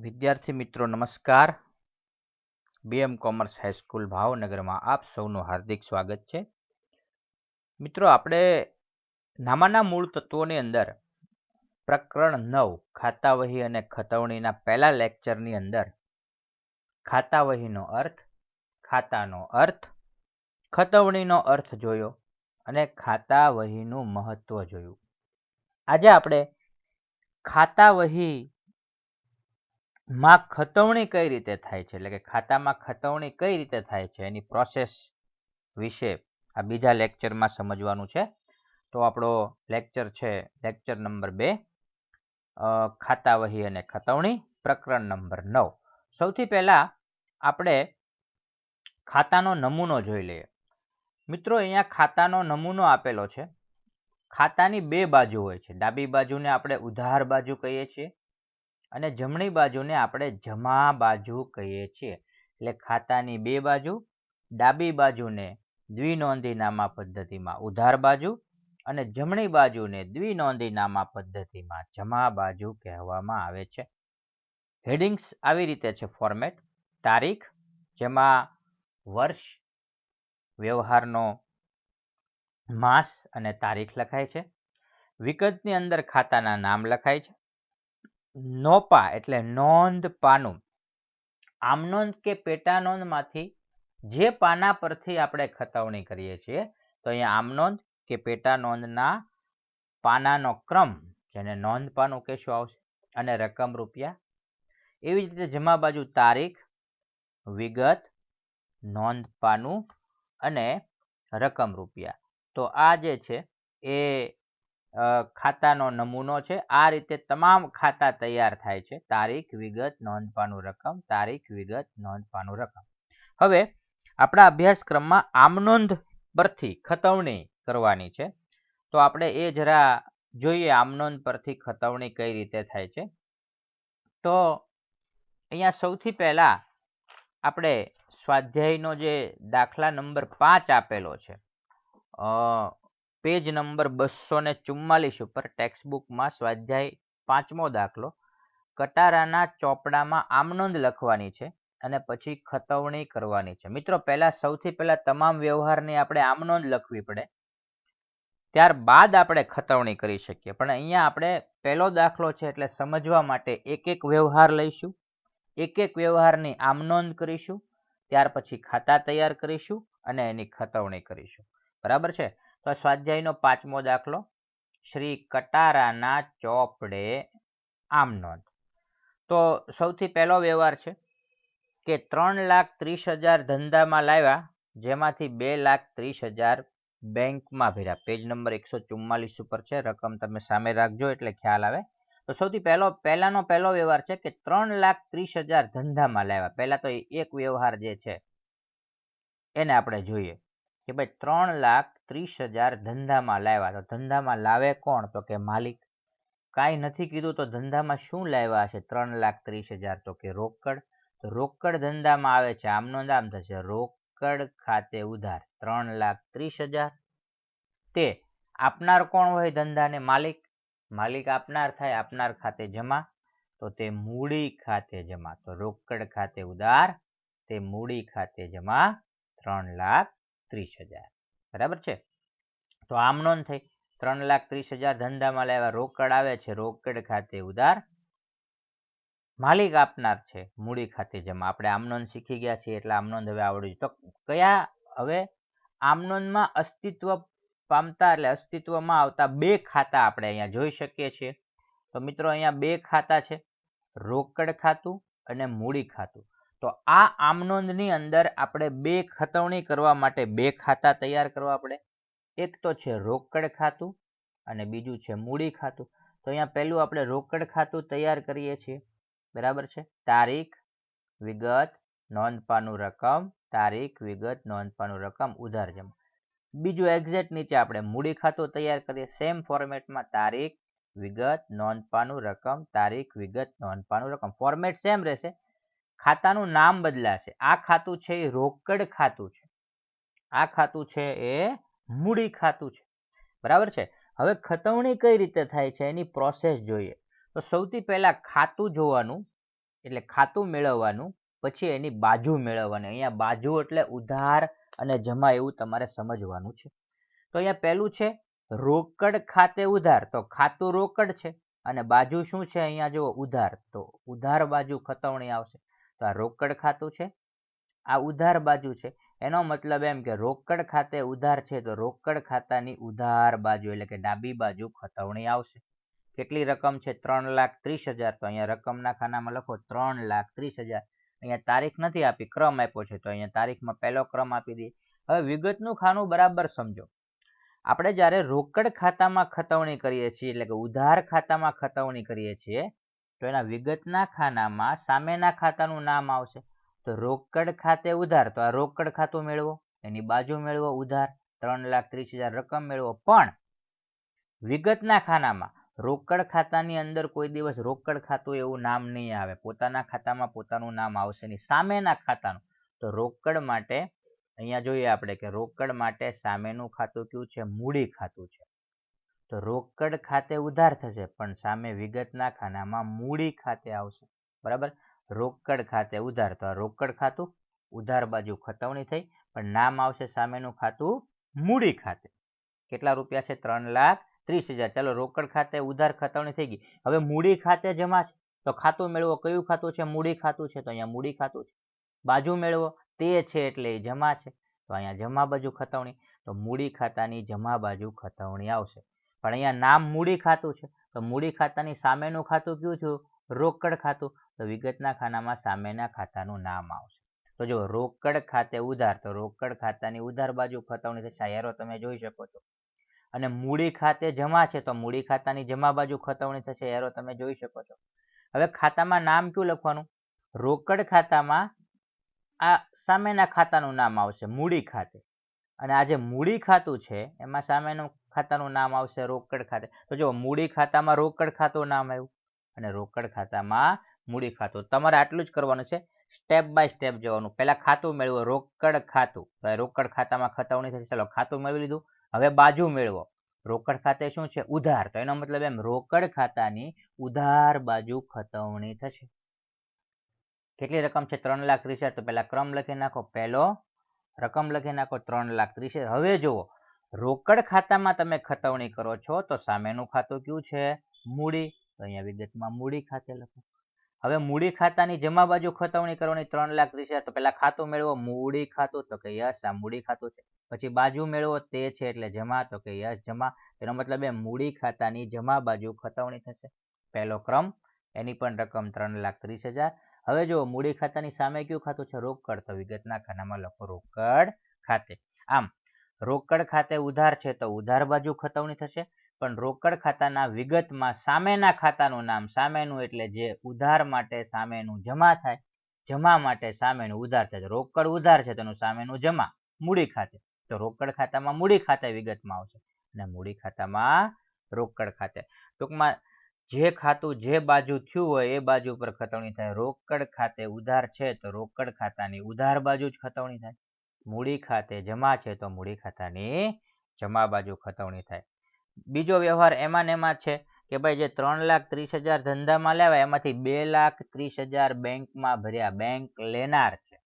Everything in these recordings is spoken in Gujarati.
વિદ્યાર્થી મિત્રો, નમસ્કાર. બીએમ કોમર્સ હાઈસ્કૂલ ભાવનગરમાં આપ સૌનું હાર્દિક સ્વાગત છે. મિત્રો, આપણે નામાના મૂળ તત્વોની અંદર પ્રકરણ નવ, ખાતાવહી અને ખતવણીના પહેલા લેક્ચરની અંદર ખાતાવહીનો અર્થ, ખાતાનો અર્થ, ખતવણીનો અર્થ જોયો અને ખાતાવહીનું મહત્વ જોયું. આજે આપણે ખાતાવહી માં ખતવણી કઈ રીતે થાય છે? એટલે કે ખાતામાં ખતવણી કઈ રીતે થાય છે? એની પ્રોસેસ વિશે આ બીજા લેક્ચરમાં સમજવાનું છે. તો આપણો લેક્ચર છે લેક્ચર નંબર બે ખાતા વહી અને ખતવણી, પ્રકરણ નંબર નવ. સૌથી પહેલા આપણે ખાતાનો નમૂનો જોઈ લઈએ. મિત્રો, અહીંયા ખાતાનો નમૂનો આપેલો છે. ખાતાની બે બાજુ હોય છે. ડાબી બાજુને આપણે ઉધાર બાજુ કહીએ છીએ. અને જમણી બાજુને આપણે જમા બાજુ કહીએ છીએ. એટલે ખાતાની બે બાજુ, ડાબી બાજુને દ્વિનોંધી નામા પદ્ધતિમાં ઉધાર બાજુ અને જમણી બાજુને દ્વિનોંધી નામા પદ્ધતિમાં જમા બાજુ કહેવામાં આવે છે. હેડિંગ્સ આવી રીતે છે ફોર્મેટ. તારીખ, જેમાં વર્ષ, વ્યવહારનો માસ અને તારીખ લખાય છે. વિગતની અંદર ખાતાના નામ લખાય છે. નોપા એટલે નોંધ પાનું. આમ નોંધ કે પેટા નોંધમાંથી જે પાના પરથી આપણે ખતવણી કરીએ છીએ, તો અહીંયા આમ નોંધ કે પેટા નોંધના પાનાનો ક્રમ, જેને નોંધ પાનું કહેશું આવશે, અને રકમ રૂપિયા. એવી જ રીતે જમા બાજુ તારીખ, વિગત, નોંધ પાનું અને રકમ રૂપિયા. તો આ જે છે, એ ખાતાનો નમૂનો છે. આ રીતે તમામ ખાતા તૈયાર થાય છે. તારીખ, વિગત, નોંધપાનું રકમ, તારીખ, વિગત, નોંધપાનું રકમ. હવે આપણા અભ્યાસક્રમમાં આમનોંધ પરથી ખતવણી કરવાની છે. તો આપણે એ જરા જોઈએ આમનોંધ પરથી ખતવણી કઈ રીતે થાય છે. તો અહીંયા સૌથી પહેલા આપણે સ્વાધ્યાયનો જે દાખલા નંબર પાંચ આપેલો છે. પેજ નંબર બસો ને ચુમ્માલીસ ઉપર ટેક્સબુકમાં સ્વાધ્યાય પાંચમો દાખલો, કટારાના ચોપડામાં આમનોંધ લખવાની છે અને પછી ખતવણી કરવાની છે. મિત્રો, પહેલા સૌથી પહેલા તમામ વ્યવહારની આપણે આમનોંધ લખવી પડે. ત્યારબાદ આપણે ખતવણી કરી શકીએ. પણ અહીંયા આપણે પહેલો દાખલો છે એટલે સમજવા માટે એક એક વ્યવહાર લઈશું. એક એક વ્યવહારની આમનોંધ કરીશું. ત્યાર પછી ખાતા તૈયાર કરીશું અને એની ખતવણી કરીશું. બરાબર છે? તો સ્વાધ્યાયનો પાંચમો દાખલો, શ્રી કટારાના ચોપડે આમ નોંધ તો સૌથી પહેલો વ્યવહાર છે કે ત્રણ લાખ ત્રીસ હજાર ધંધામાં લાવ્યા, જેમાંથી બે લાખ ત્રીસ હજાર બેંકમાં ભર્યા. પેજ નંબર એકસો ચુમ્માલીસ ઉપર છે, રકમ તમે સામે રાખજો એટલે ખ્યાલ આવે. તો સૌથી પહેલો, પહેલાનો પહેલો વ્યવહાર છે કે ત્રણ લાખ ત્રીસ હજાર ધંધામાં લાવ્યા. પહેલા તો એક વ્યવહાર જે છે, એને આપણે જોઈએ. કે ભાઈ ત્રણ લાખ ત્રીસ હજાર ધંધામાં લાવ્યા. તો ધંધામાં લાવે કોણ? તો કે માલિક. કાંઈ નથી કીધું તો ધંધામાં શું લાવ્યા છે ત્રણ લાખ ત્રીસ હજાર તો કે રોકડ. તો રોકડ ધંધામાં આવે છે. આમનો નામ થશે. રોકડ ખાતે ઉધાર. ત્રણ લાખ ત્રીસ હજાર. તે આપનાર કોણ હોય ધંધાને? માલિક. માલિક આપનાર થાય, આપનાર ખાતે જમા. તો તે મૂડી ખાતે જમા. તો રોકડ ખાતે ઉધાર. તે મૂડી ખાતે જમા. ત્રણ લાખ ત્રીસ હજાર. બરાબર છે? તો આમ નોંધ થઈ ત્રણ લાખ ત્રીસ હજાર ધંધામાં લેવા રોકડ આવે છે. રોકડ ખાતે ઉધાર માલિક આપનાર છે. મૂડી ખાતે જમા. આપણે આમનોંધ શીખી ગયા છીએ એટલે આમનોંધ હવે આવડ્યું. તો કયા હવે આમનોંધમાં અસ્તિત્વ પામતા એટલે અસ્તિત્વમાં આવતા બે ખાતા આપણે અહીંયા જોઈ શકીએ છીએ. તો મિત્રો, અહીંયા બે ખાતા છે. રોકડ ખાતું અને મૂડી ખાતું. તો આ આમનોંધની અંદર આપણે બે ખતવણી કરવા માટે બે ખાતા તૈયાર કરવા પડે. એક તો છે રોકડ ખાતું અને બીજું છે મૂડી ખાતું. તો અહીંયા પહેલું આપણે રોકડ ખાતું તૈયાર કરીએ છીએ. બરાબર છે? તારીખ, વિગત, નોંધપાનું રકમ, તારીખ, વિગત, નોંધપાનું રકમ, ઉધાર જમા. બીજું એક્ઝેક્ટ નીચે આપણે મૂડી ખાતું તૈયાર કરીએ. સેમ ફોર્મેટમાં તારીખ, વિગત, નોંધપાનું રકમ, તારીખ, વિગત, નોંધપાનું રકમ. ફોર્મેટ સેમ રહેશે. ખાતાનું નામ બદલાશે. આ ખાતું છે એ રોકડ ખાતું છે. આ ખાતું છે એ મૂડી ખાતું છે. બરાબર છે? હવે ખતવણી કઈ રીતે થાય છે એની પ્રોસેસ જોઈએ. તો સૌથી પહેલા ખાતું જોવાનું, એટલે ખાતું મેળવવાનું, પછી એની બાજુ મેળવવાની. અહીંયા બાજુ એટલે ઉધાર અને જમા એવું તમારે સમજવાનું છે. તો અહીંયા પહેલું છે રોકડ ખાતે ઉધાર. તો ખાતું રોકડ છે અને બાજુ શું છે? અહીંયા જો ઉધાર. તો ઉધાર બાજુ ખતવણી આવશે. તો આ રોકડ ખાતું છે? આ ઉધાર બાજુ છે. એનો મતલબ એમ કે રોકડ ખાતે ઉધાર છે તો રોકડ ખાતાની ઉધાર બાજુ એટલે કે ડાબી બાજુ ખતવણી આવશે. કેટલી રકમ છે? ત્રણ લાખ ત્રીસ હજાર. તો અહીંયા રકમના ખાનામાં લખો ત્રણ લાખ ત્રીસ હજાર. અહીંયા તારીખ નથી આપી, ક્રમ આપ્યો છે તો અહીંયા તારીખમાં પહેલો ક્રમ આપી દઈએ. હવે વિગતનું ખાનું બરાબર સમજો. આપણે જ્યારે રોકડ ખાતામાં ખતવણી કરીએ છીએ એટલે કે ઉધાર ખાતામાં ખતવણી કરીએ છીએ તો એના વિગતના ખાનામાં સામેના ખાતાનું નામ આવશે. તો રોકડ ખાતે ઉધાર, તો આ રોકડ ખાતું મેળવો, એની બાજુ મેળવો ઉધાર, ત્રણ લાખ ત્રીસ હજાર રકમ મેળવો. પણ વિગતના ખાનામાં રોકડ ખાતાની અંદર કોઈ દિવસ રોકડ ખાતું એવું નામ નહીં આવે. પોતાના ખાતામાં પોતાનું નામ આવશે નહીં. સામેના ખાતાનું. તો રોકડ માટે, અહીંયા જોઈએ આપણે કે રોકડ માટે સામેનું ખાતું કયું છે? મૂડી ખાતું છે. તો રોકડ ખાતે ઉધાર થશે, પણ સામે વિગતના ખાનામાં મૂડી ખાતે આવશે. બરાબર? રોકડ ખાતે ઉધાર. તો આ રોકડ ખાતું, ઉધાર બાજુ ખતવણી થઈ, પણ નામ આવશે સામેનું ખાતું મૂડી ખાતે. કેટલા રૂપિયા છે? ત્રણ લાખ ત્રીસ હજાર. ચાલો, રોકડ ખાતે ઉધાર ખતવણી થઈ ગઈ. હવે મૂડી ખાતે જમા છે. તો ખાતું મેળવો. કયું ખાતું છે? મૂડી ખાતું છે. તો અહીંયા મૂડી ખાતું છે. બાજુ મેળવો. તે છે એટલે એ જમા છે. તો અહીંયા જમા બાજુ ખતવણી. તો મૂડી ખાતાની જમા બાજુ ખતવણી આવશે. પણ અહીંયા નામ મૂડી ખાતું છે. તો મૂડી ખાતાની સામેનું ખાતું કયું થયું રોકડ ખાતું. તો વિગતના ખાનામાં સામેના ખાતાનું નામ આવશે. તો જો રોકડ ખાતે ઉધાર, તો રોકડ ખાતાની ઉધાર બાજુ ખતવણી થશે. તમે જોઈ શકો છો. અને મૂડી ખાતે જમા છે, તો મૂડી ખાતાની જમા બાજુ ખતવણી થશે. એરો તમે જોઈ શકો છો. હવે ખાતામાં નામ કયું લખવાનું? રોકડ ખાતામાં આ સામેના ખાતાનું નામ આવશે. મૂડી ખાતે. અને આ જે મૂડી ખાતું છે, એમાં સામેનું ખાતાનું નામ આવશે રોકડ ખાતે. તો જો મૂડી ખાતામાં રોકડ ખાતું નામ આવ્યું અને રોકડ ખાતામાં મૂડી ખાતું. તમારે આટલું જ કરવાનું છે. સ્ટેપ બાય સ્ટેપ જવાનું. પહેલા ખાતું મેળવો. રોકડ ખાતું. રોકડ ખાતામાં ખતવણી થશે. ચાલો, ખાતું મેળવી લીધું. હવે બાજુ મેળવો. રોકડ ખાતે શું છે? ઉધાર. તો એનો મતલબ એમ, રોકડ ખાતાની ઉધાર બાજુ ખતવણી થશે. કેટલી રકમ છે? ત્રણ લાખ ત્રીસ હજાર. તો પહેલા ક્રમ લખી નાખો. પહેલો રકમ લખી નાખો. ત્રણ લાખ ત્રીસ હવે જુઓ રોકડ ખાતામાં તમે ખતવણી કરો છો, તો સામેનું ખાતું કયું છે? મૂડી. તો અહીંયા વિગતમાં મૂડી ખાતે લખો. હવે મૂડી ખાતાની જમા બાજુ ખતવણી કરવાની ત્રણ લાખ ત્રીસ હજાર. તો પેલા ખાતું મેળવો. મૂડી ખાતું. તો કે યસ, આ મૂડી ખાતું છે. પછી બાજુ મેળવો. તે છે એટલે જમા. તો કે યસ, જમા. એનો મતલબ એ મૂડી ખાતાની જમા બાજુ ખતવણી થશે. પહેલો ક્રમ. એની પણ રકમ ત્રણ લાખ ત્રીસ હજાર. હવે જો મૂડી ખાતાની સામે કયું ખાતું છે? રોકડ. તો વિગતના ખાનામાં લખો રોકડ ખાતે. આમ રોકડ ખાતે ઉધાર છે તો ઉધાર બાજુ ખતવણી થશે. પણ રોકડ ખાતાના વિગતમાં સામેના ખાતાનું નામ સામેનું એટલે જે ઉધાર માટે સામેનું જમા થાય, જમા માટે સામેનું ઉધાર થાય. રોકડ ઉધાર છે તેનું સામેનું જમા મૂડી ખાતે. તો રોકડ ખાતામાં મૂડી ખાતે વિગતમાં આવશે. અને મૂડી ખાતામાં રોકડ ખાતે. ટૂંકમાં જે ખાતું જે બાજુ થયું હોય એ બાજુ પર ખતવણી થાય. રોકડ ખાતે ઉધાર છે તો રોકડ ખાતાની ઉધાર બાજુ જ ખતવણી થાય. મૂડી ખાતે જમા છે તો મૂડી ખાતાની જમા બાજુ ખતવણી થાય. બીજો વ્યવહાર એમાં ને એમાં છે કે ભાઈ જે ત્રણ લાખ ત્રીસ હજાર ધંધામાં લેવાય એમાંથી બે લાખ ત્રીસ હજાર બેંકમાં ભર્યા. બેંક લેનાર છે.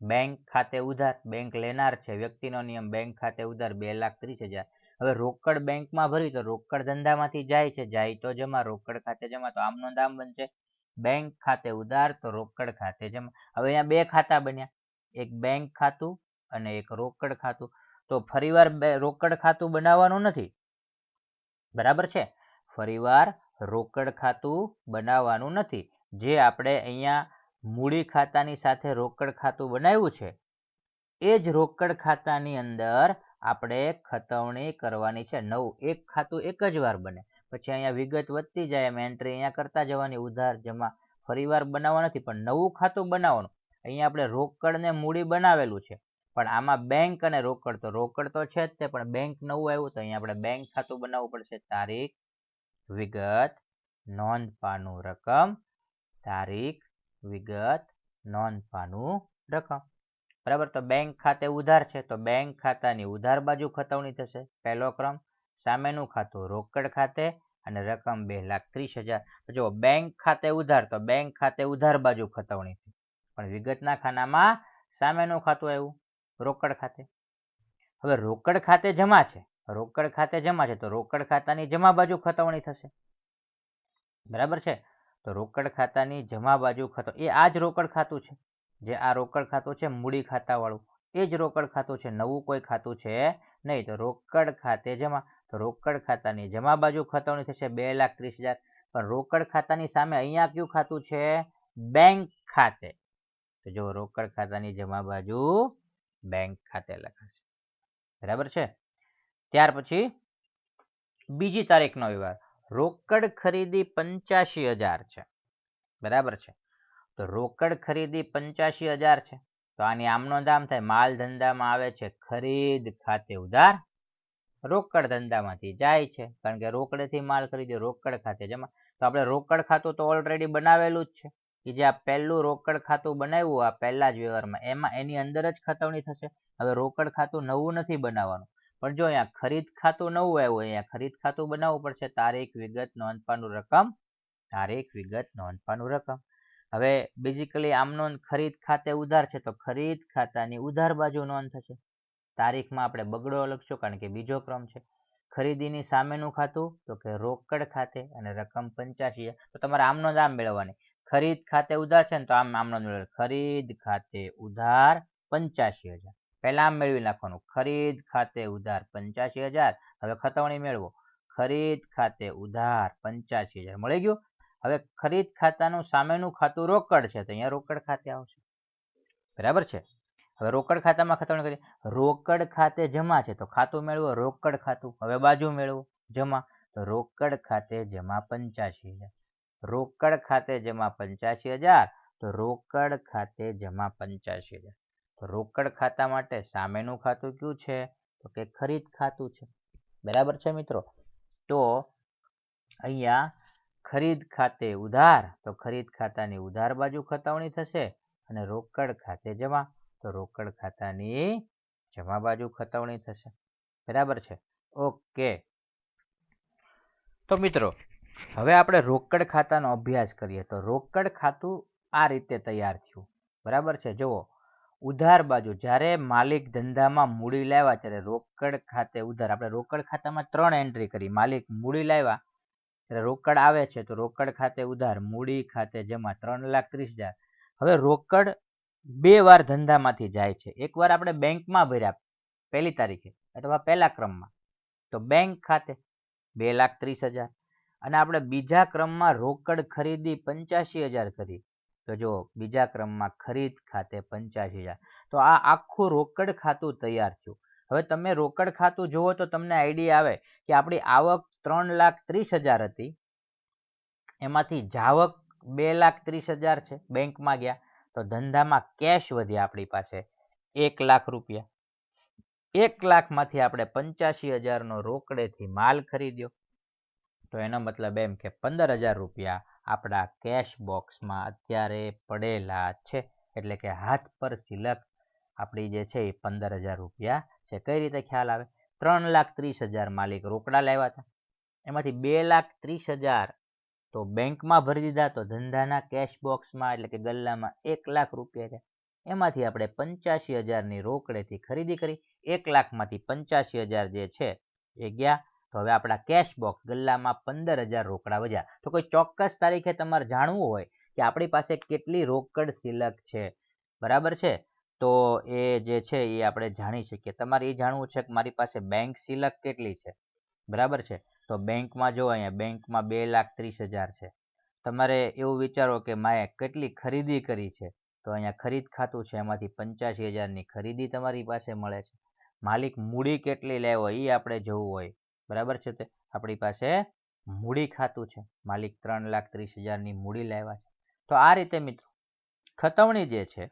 બેંક ખાતે ઉધાર. બેંક લેનાર છે. વ્યક્તિનો નિયમ બેંક ખાતે ઉધાર બે લાખ ત્રીસ હજાર. હવે રોકડ બેંકમાં ભરી તો રોકડ ધંધામાંથી જાય છે. જાય તો જમા. રોકડ ખાતે જમા તો આમનો દામ બનશે. બેંક ખાતે ઉધાર તો રોકડ ખાતે જમા. હવે અહીંયા બે ખાતા બન્યા. એક બેંક ખાતું અને એક રોકડ ખાતું. તો ફરીવાર રોકડ ખાતું બનાવવાનું નથી? બરાબર છે. ફરીવાર રોકડ ખાતું બનાવવાનું નથી. જે આપણે અહીંયા મૂડી ખાતાની સાથે રોકડ ખાતું બનાવ્યું છે, એ જ રોકડ ખાતાની અંદર આપણે ખતવણી કરવાની છે. નવું, એક ખાતું એક જ વાર બને. પછી અહીંયા વિગત વધતી જાય, એમ એન્ટ્રી અહીંયા કરતા જવાની, ઉધાર જમા ફરીવાર બનાવવા નથી, પણ નવું ખાતું બનાવવાનું. અહીંયા આપણે રોકડ ને મૂડી બનાવેલું છે. પણ આમાં બેંક અને રોકડ, તો રોકડ તો છે જ તે, પણ બેંક નવું આવ્યું તો અહીંયા આપણે બેંક ખાતું બનાવવું પડશે. તારીખ, વિગત, નોંધપાનું રકમ. તારીખ, વિગત, નોંધપાનું રકમ. બરાબર? તો બેંક ખાતે ઉધાર છે, તો બેંક ખાતાની ઉધાર બાજુ ખતવણી થશે. પહેલો ક્રમ, સામેનું ખાતું રોકડ ખાતે અને રકમ બે લાખ ત્રીસ હજાર. જો બેંક ખાતે ઉધાર, તો બેંક ખાતે ઉધાર બાજુ ખતવણી થઈ પણ વિગતના ખાનામાં સામેનું ખાતું આવ્યું, રોકડ ખાતે. હવે રોકડ ખાતે જમા છે. રોકડ ખાતે જમા છે તો રોકડ ખાતાની જમા બાજુ ખતવણી થશે. બરાબર છે? તો રોકડ ખાતાની જમા બાજુ ખતો, એ આ જ રોકડ ખાતું છે. જે આ રોકડ ખાતું છે મૂડી ખાતાવાળું, એ જ રોકડ ખાતું છે. નવું કોઈ ખાતું છે નહીં તો રોકડ ખાતે જમા. તો રોકડ ખાતાની જમા બાજુ ખતવણી થશે બે લાખ ત્રીસ હજાર. પણ રોકડ ખાતાની સામે અહીંયા કયું ખાતું છે? બેંક ખાતે. તો જો રોકડ ખાતાની જમા બાજુ બેંક ખાતે લખાશે. બરાબર છે? ત્યાર પછી બીજી તારીખનો વ્યવહાર રોકડ ખરીદી પંચ્યાસી હજાર છે. બરાબર છે? તો રોકડ ખરીદી પંચ્યાસી હજાર છે. તો આની આમનો દામ થાય? માલ ધંધામાં આવે છે ખરીદ ખાતે ઉધાર. રોકડ ધંધામાંથી જાય છે. કારણ કે રોકડેથી માલ ખરીદ્યો રોકડ ખાતે જમા. તો આપણે રોકડ ખાતું તો ઓલરેડી બનાવેલું જ છે. કે જે આ પહેલું રોકડ ખાતું બનાવ્યું આ પહેલા જ વ્યવહારમાં, એમાં એની અંદર જ ખતવણી થશે. હવે રોકડ ખાતું નવું નથી બનાવવાનું. પણ જો અહીંયા ખરીદ ખાતું નવું આવ્યું અહીંયા ખરીદ ખાતું બનાવવું પડશે, તારીખ વિગત નોંધપાનું રકમ, તારીખ વિગત નોંધપાનું રકમ. હવે બેઝિકલી આમનો ખરીદ ખાતે ઉધાર છે, તો ખરીદ ખાતાની ઉધાર બાજુ નોંધ થશે. તારીખમાં આપણે બગડો લખશું, કારણ કે બીજો ક્રમ છે. ખરીદીની સામેનું ખાતું, તો કે રોકડ ખાતે, અને રકમ પંચ્યાસી તો તમારે આમનો આમ મેળવવાની. ખરીદ ખાતે ઉધાર છે ને તો આમ આમનો મેળવ ખરીદ ખાતે ઉધાર પંચ્યાસી હજાર. પહેલાં આમ મેળવી નાખવાનું. ખરીદ ખાતે ઉધાર પંચ્યાસી હજાર. હવે ખતવણી મેળવો. ખરીદ ખાતે ઉધાર પંચ્યાસી હજાર. મળી ગયું? હવે ખરીદ ખાતાનું સામેનું ખાતું રોકડ છે તો અહીંયા રોકડ ખાતે આવશે. બરાબર છે? હવે રોકડ ખાતામાં ખતવણી કરી રોકડ ખાતે જમા છે તો ખાતું મેળવો. રોકડ ખાતું. હવે બાજુ મેળવો. જમા. તો રોકડ ખાતે જમા પંચ્યાસી હજાર. રોકડ ખાતે જમા પંચ્યાસી હજાર, તો રોકડ ખાતે જમા પંચ્યાસી હજાર. તો રોકડ ખાતા માટે સામેનું ખાતું કયું છે? તો કે ખરીદ ખાતું છે. બરાબર છે મિત્રો? તો અહીંયા ખરીદ ખાતે ઉધાર, તો ખરીદ ખાતાની ઉધાર બાજુ ખતાવણી થશે અને રોકડ ખાતે જમા, તો રોકડ ખાતાની જમા બાજુ ખતવણી થશે. બરાબર છે? ઓકે. તો મિત્રો હવે આપણે રોકડ ખાતાનો અભ્યાસ કરીએ. તો રોકડ ખાતું આ રીતે તૈયાર થયું. બરાબર છે? જુઓ. ઉધાર બાજુ, જ્યારે માલિક ધંધામાં મૂડી લાવ્યા, ત્યારે રોકડ ખાતે ઉધાર. આપણે રોકડ ખાતામાં ત્રણ એન્ટ્રી કરી. માલિક મૂડી લાવ્યા, ત્યારે રોકડ આવે છે. તો રોકડ ખાતે ઉધાર, મૂડી ખાતે જમા ત્રણ લાખ ત્રીસ હજાર. હવે રોકડ બે વાર ધંધામાંથી જાય છે. એકવાર આપણે બેંકમાં ભર્યા પહેલી તારીખે, અથવા પહેલા ક્રમમાં. તો બેંક ખાતે બે લાખ ત્રીસ હજાર. અને આપણે બીજા ક્રમમાં રોકડ ખરીદી પંચ્યાસી હજાર કરી. તો જો બીજા ક્રમમાં ખરીદ ખાતે પંચ્યાસી હજાર. તો આ આખું રોકડ ખાતું તૈયાર થયું. હવે તમે રોકડ ખાતું જુઓ તો તમને આઈડિયા આવે કે આપણી આવક ત્રણ લાખ ત્રીસ હજાર હતી. એમાંથી જાવક બે લાખ ત્રીસ હજાર છે બેંકમાં ગયા. તો ધંધામાં કેશ વધ્યા આપણી પાસે એક લાખ રૂપિયા. એક લાખમાંથી આપણે પંચ્યાસી હજારનો રોકડેથી માલ ખરીદ્યો. તો એનો મતલબ એમ કે પંદર હજાર રૂપિયા આપણા કેશ બોક્સમાં અત્યારે પડેલા છે. એટલે કે હાથ પર સિલક આપણી જે છે એ પંદર હજાર રૂપિયા છે. કઈ રીતે ખ્યાલ આવે? ત્રણ લાખ ત્રીસ હજાર માલિક રોકડા લાવ્યા હતા. એમાંથી બે લાખ ત્રીસ હજાર તો બેંકમાં ભરી દીધા તો ધંધાના કેશ બોક્સમાં એટલે કે ગલ્લામાં એક લાખ રૂપિયા છે એમાંથી આપણે પંચ્યાસી હજારની રોકડેથી ખરીદી કરી. એક લાખમાંથી પંચ્યાસી હજાર જે છે એ ગયા. તો હવે આપણા કેશ બોક્સ ગલ્લામાં પંદર હજાર રોકડા વધ્યા. તો કોઈ ચોક્કસ તારીખે તમારે જાણવું હોય કે આપણી પાસે કેટલી રોકડ સિલક છે. બરાબર છે? તો એ જે છે એ આપણે જાણી શકીએ. તમારે એ જાણવું છે કે મારી પાસે બેંક સિલક કેટલી છે. બરાબર છે? તો બેંકમાં જો અહીંયા બેંકમાં બે લાખ ત્રીસ હજાર છે. તમારે એવું વિચારો કે માએ કેટલી ખરીદી કરી છે. તો અહીંયા ખરીદ ખાતું છે, એમાંથી પંચ્યાસી હજારની ખરીદી તમારી પાસે મળે છે. માલિક મૂડી કેટલી લેવો એ આપણે જોવું હોય. બરાબર છે તે? આપણી પાસે મૂડી ખાતું છે. માલિક ત્રણ લાખ ત્રીસ હજારની મૂડી લાવ્યા છે. તો આ રીતે મિત્રો, ખતવણી જે છે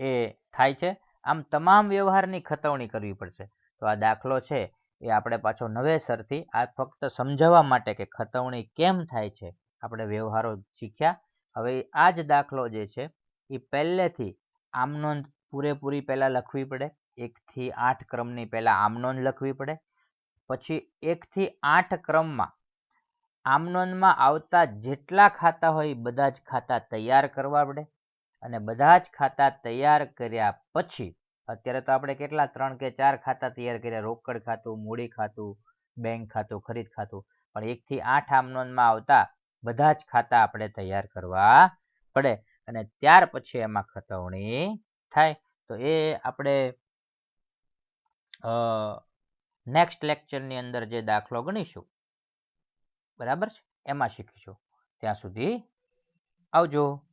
એ થાય છે. આમ તમામ વ્યવહારની ખતવણી કરવી પડશે. તો આ દાખલો છે એ આપણે પાછો નવેસરથી આ ફક્ત સમજાવવા માટે કે ખતવણી કેમ થાય છે આપણે વ્યવહારો શીખ્યા. હવે આ જ દાખલો જે છે એ પહેલેથી આમ નોંધ પૂરેપૂરી પહેલાં લખવી પડે. એકથી આઠ ક્રમની પહેલાં આમ નોંધ લખવી પડે. પછી એકથી આઠ ક્રમમાં આમનોનમાં આવતા જેટલા ખાતા હોય બધા જ ખાતા તૈયાર કરવા પડે. અને બધા જ ખાતા તૈયાર કર્યા પછી અત્યારે તો આપણે કેટલા ત્રણ કે ચાર ખાતા તૈયાર કર્યા. રોકડ ખાતું, મૂડી ખાતું, બેંક ખાતું, ખરીદ ખાતું. પણ એકથી આઠ આમનોનમાં આવતા બધા જ ખાતા આપણે તૈયાર કરવા પડે. અને ત્યાર પછી એમાં ખતવણી થાય. તો એ આપણે નેક્સ્ટ લેક્ચરની અંદર જે દાખલો ગણીશું. બરાબર છે? એમાં શીખીશું. ત્યાં સુધી આવજો.